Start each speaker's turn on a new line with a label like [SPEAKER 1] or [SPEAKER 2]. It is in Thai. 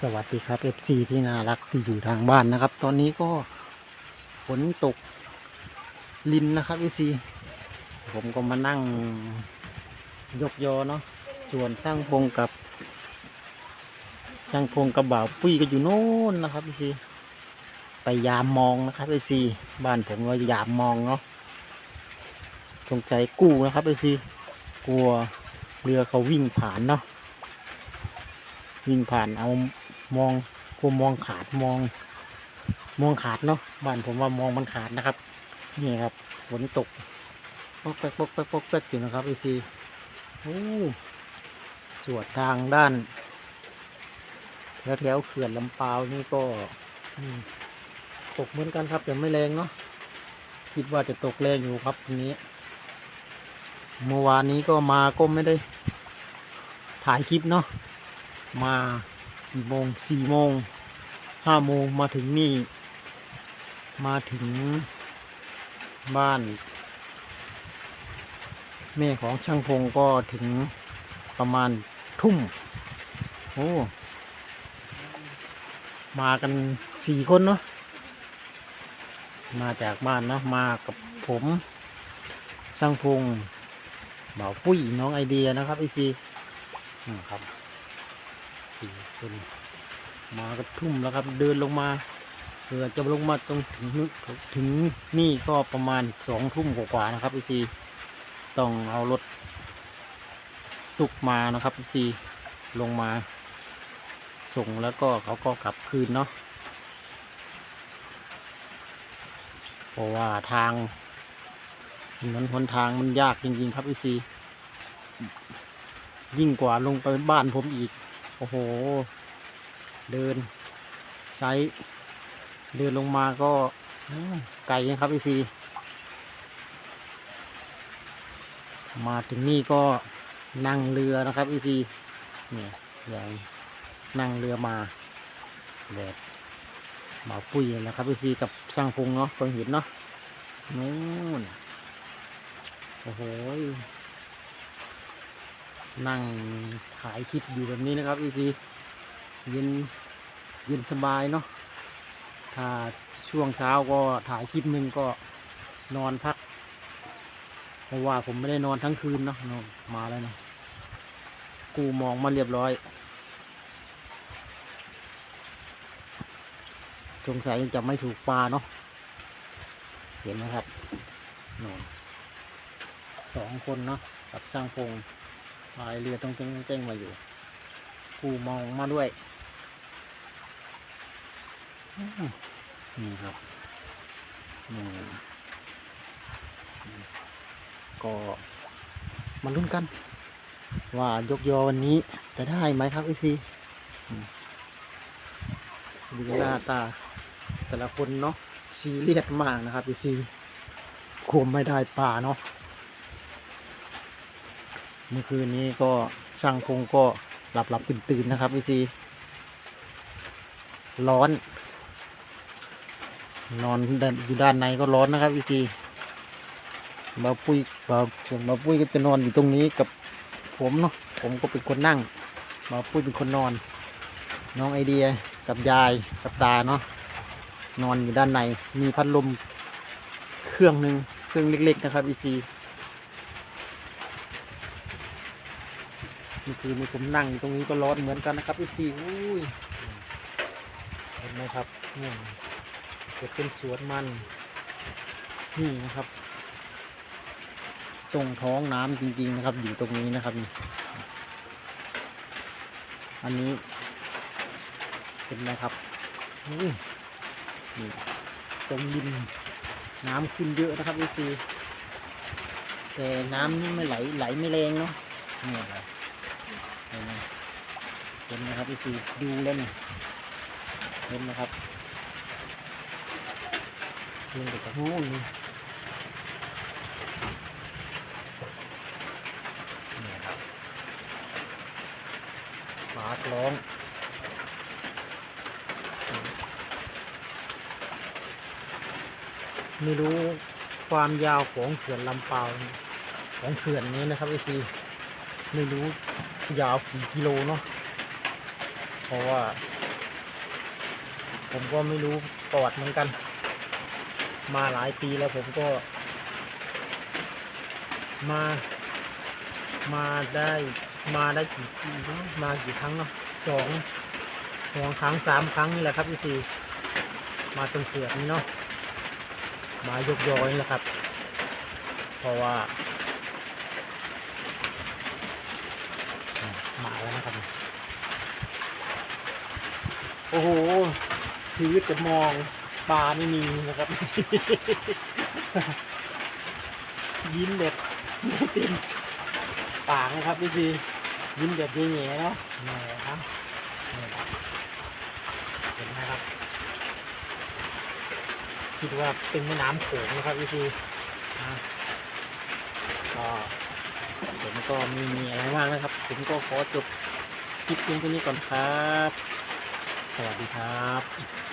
[SPEAKER 1] สวัสดีครับ FC ที่น่ารักที่อยู่ทางบ้านนะครับ ตอนนี้ก็ฝนตกลินนะครับ FC ผมก็มานั่งยกยอเนาะส่วนช่างพงกับ ช่างพงกับบ่าวปุ้ยก็อยู่โน่นนะครับ FC ไปยามมองนะครับ FC บ้านผมก็ยามมองเนาะสงใจกู้นะครับ FC กลัวเรือเขาวิ่งผ่านเนาะวิ่งผ่านเอา มองกลัวมองขาดมอง มองขาดเนาะบ้านผมว่ามองมันขาดนะครับ นี่ครับฝนตกปกแป๊กปกแป๊กปกแป๊กอยู่นะครับไอซีโอ้สวดทางด้านแถวแถวเขื่อนลำปาวนี่ก็ตกเหมือนกันครับแต่ไม่แรงเนาะคิดว่าจะตกแรงอยู่ครับทีนี้เมื่อวานนี้ก็มาก็ไม่ได้ถ่ายคลิปเนาะมา กี่โมงสี่โมงห้าโมงมาถึงนี่ มาถึงบ้าน แม่ของช่างพงก็ถึงประมาณทุ่ม โอ้ มากันสี่คนเนาะมาจากบ้านเนาะมากับผมช่างพงบ่าวปุ้ยน้องไอเดียนะครับไอซีครับ สี่คนมาก็ทุ่มแล้วครับ เดินลงมาเพื่อจะลงมาตรงถึงนึถึงนี่ก็ประมาณสองทุ่มกว่าๆนะครับพี่ซีต้องเอารถตุกมานะครับพี่ซีลงมาส่งแล้วก็เขาก็กลับคืนเนาะเพราะว่าทางถนนหนทางมันยากจริงๆครับพี่ซียิ่งกว่าลงไปบ้านผมอีก โอ้โห เดินใช้เดินลงมาก็ไกลนะครับพี่ซีมาถึงนี่ก็นั่งเรือนะครับพี่ซีเนี่ยอย่างนั่งเรือมาแบบหมาปุ้ยนะครับพี่ซีกับช่างพงเนาะก็เห็นเนาะนู่นโอ้โหนั่ง ถ่ายคลิปอยู่แบบนี้นะครับพี่ซีเย็นเย็นสบายเนาะถ้าช่วงเช้าก็ถ่ายคลิปหนึ่งก็นอนพักเพราะว่าผมไม่ได้นอนทั้งคืนเนาะนอนมาแล้วเนาะกูมองมาเรียบร้อย สงสัยจะไม่ถูกปลาเนาะเห็นไหมครับนอนสองคนเนาะกับช่างพง พายเรือต้องเต้งเต้งมาอยู่กูมองมาด้วยนี่ครับนี่ก็มาลุ้นกัน ว่ายกยอวันนี้จะได้ไหมครับไอซีดูหน้าตา แต่ละคนเนาะซีเรียสมากนะครับไอซีกลัวไม่ได้ปลาเนาะ มื่อคืนนี้ก็ช่างพงก็หลับหลับตื่นตื่นนะครับพี่ซีร้อน นอนอยู่ด้านในก็ร้อนนะครับพี่ซีมาปุ้ยมาส่วนมาปุ้ยก็จะนอนอยู่ตรงนี้กับผมเนาะผมก็เป็นคนนั่ง มาปุ้ยเป็นคนนอน น้องไอเดียกับยายกับตาเนาะนอนอยู่ด้านในมีพัดลมเครื่องหนึ่งเครื่องเล็ก ๆ นะครับพี่ซี เมื่อคืนนี้ผมนั่งอยู่ตรงนี้ก็ร้อนเหมือนกันนะครับพี่ซีอุ้ยเห็นไหมครับเนี่ยจะเป็นสวนมันนี่นะครับ ตรงท้องน้ำจริง ๆ นะครับ อยู่ตรงนี้นะครับนี่อันนี้เห็นไหมครับนี่ตรงดินน้ำขึ้นเยอะนะครับพี่ซีแต่น้ำนี่ไม่ไหลไหลไม่แรงเนาะเนี่ยครับ เห็นไหมเห็นไหมครับพี่ซีดูแล้วนี่เห็นไหมครับลงไปจากโน้นนี่ปากร้องไม่รู้ความยาวของเขื่อนลำเปาของเขื่อนนี้นะครับพี่ซี ไม่รู้ยาวกี่กิโลเนาะเพราะว่า ผมก็ไม่รู้ประวัติเหมือนกัน มาหลายปีแล้วผมก็ มา มาได้มาได้กี่ปีเนะมากี่ครั้งเนาะสองสองครั้งสามครั้งนี่แหละครับพี่ซีมาตรงเสือกนี้เนาะมายกยอยนี่แหละครับ เพราะว่า มาแล้วนะครับ โอ้โหชีวิตจะมองปลาไม่มีนะครับ ยิ้มแบบไม่ต็มปากนะครับพี่ซียิ้มแบบแง่เนาะแหน่ครับนี่ครับเห็นไหมครับ คิดว่าเป็นแม่น้ำโขงนะครับพี่ซีอะก็ ผมก็มีมีอะไรมากนะครับ ผมก็ขอจบคลิปเพียงเท่านี้ก่อนครับ สวัสดีครับ